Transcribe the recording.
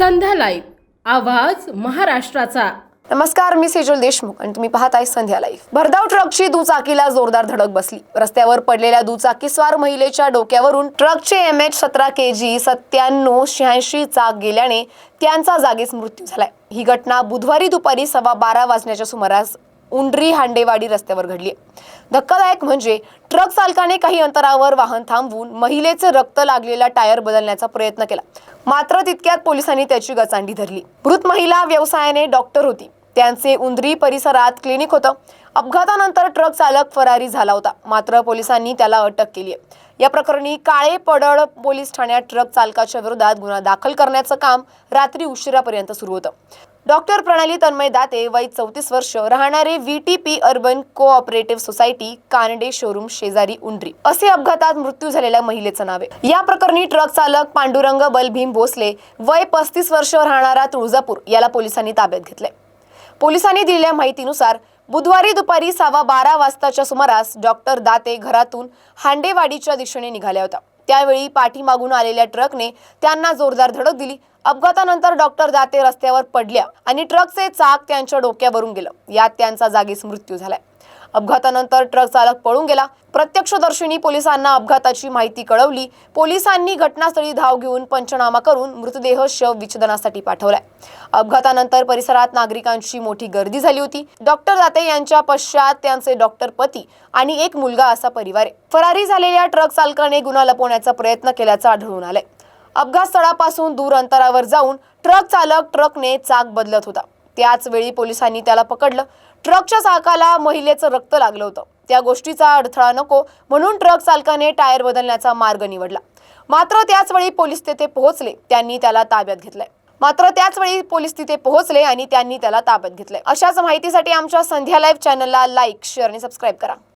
संध्या live आवाज महाराष्ट्राचा. नमस्कार मी सेजल देशमुख आणि तुम्ही पाहताय संध्या लाईव्ह. भरधाव ट्रकची दुचाकीला जोरदार धडक बसली. रस्त्यावर पडलेल्या दुचाकीस्वार महिलेच्या डोक्यावरून ट्रकचे एम एच सतरा के जी सत्त्याण्णव शहाऐंशी चाक गेल्याने त्यांचा जागीच मृत्यू झालाय. ही घटना बुधवारी दुपारी सव्वा बारा वाजण्याच्या सुमारास उंडरी हांडेवाडी रस्त्यावर घडली. धक्कादायक म्हणजे ट्रक चालकाने काही अंतरावर वाहन थांबवून महिलेचे रक्त लागलेला टायर बदलण्याचा प्रयत्न केला. मात्र तितक्यात पोलिसांनी त्याची गचांडी धरली. मृत महिला व्यवसायाने डॉक्टर होती. त्यांचे उंदरी परिसरात क्लिनिक होतं. अपघातानंतर ट्रक चालक फरारी झाला होता. मात्र पोलिसांनी त्याला अटक केली आहे. या प्रकरणी काळे पडळ पोलीस ठाण्यात ट्रक चालकाच्या विरोधात गुन्हा दाखल करण्याचं काम रात्री उशिरापर्यंत सुरू होतं. डॉक्टर प्रणाली तन्मय दाते वय चौतीस वर्ष राहणारे V T P urban cooperative society Kanade showroom शेजारी उंडरी असे अपघातात मृत्यू झालेल्या महिलेचं नाव आहे. या प्रकरणी ट्रक चालक पांडुरंग बलभीम भोसले वय पस्तीस वर्ष राहणारा तुळजापूर याला पोलिसांनी ताब्यात घेतलंय. पोलिसांनी दिलेल्या माहितीनुसार बुधवारी दुपारी सव्वा बारा वाजताच्या सुमारास डॉक्टर दाते घरातून हांडेवाडीच्या दिशेने निघाल्या होत्या. त्यावेळी पाठीमागून आलेल्या ट्रकने त्यांना जोरदार धडक दिली. अपघातानंतर डॉक्टर दाते रस्त्यावर पडल्या आणि ट्रकचे चाक त्यांच्या डोक्यावरून गेलं. यात त्यांचा जागीच मृत्यू झालाय. अपघातानंतर ट्रक चालक पळून गेला. प्रत्यक्षदर्शींनी पोलिसांना अपघाताची माहिती कळवली. पोलिसांनी घटनास्थळी धाव घेऊन पंचनामा करून मृतदेह शव विच्छेदनासाठी पाठवलाय. अपघातानंतर परिसरात नागरिकांची मोठी गर्दी झाली होती. डॉक्टर दाते यांच्या पश्चात त्यांचे डॉक्टर पती आणि एक मुलगा असा परिवार आहे. फरारी झालेल्या ट्रक चालकाने गुन्हा लपवण्याचा प्रयत्न केल्याचं आढळून आलंय. अपघात स्थळापासून दूर अंतरावर जाऊन ट्रक चालक ट्रकने चाक बदलत होता. त्याच वेळी पोलिसांनी त्याला पकडलं. ट्रकच्या चाकाला महिलेचं रक्त लागलं होतं. त्या गोष्टीचा अडथळा नको म्हणून ट्रक चालकाने टायर बदलण्याचा मार्ग निवडला. मात्र त्याच वेळी पोलीस तेथे पोहोचले. त्यांनी त्याला ताब्यात घेतलंय. मात्र त्याच वेळी पोलीस तिथे पोहोचले आणि त्यांनी त्याला ताब्यात घेतलंय. अशाच माहितीसाठी आमच्या संध्या लाईव्ह चॅनलला लाईक शेअर आणि सबस्क्राईब करा.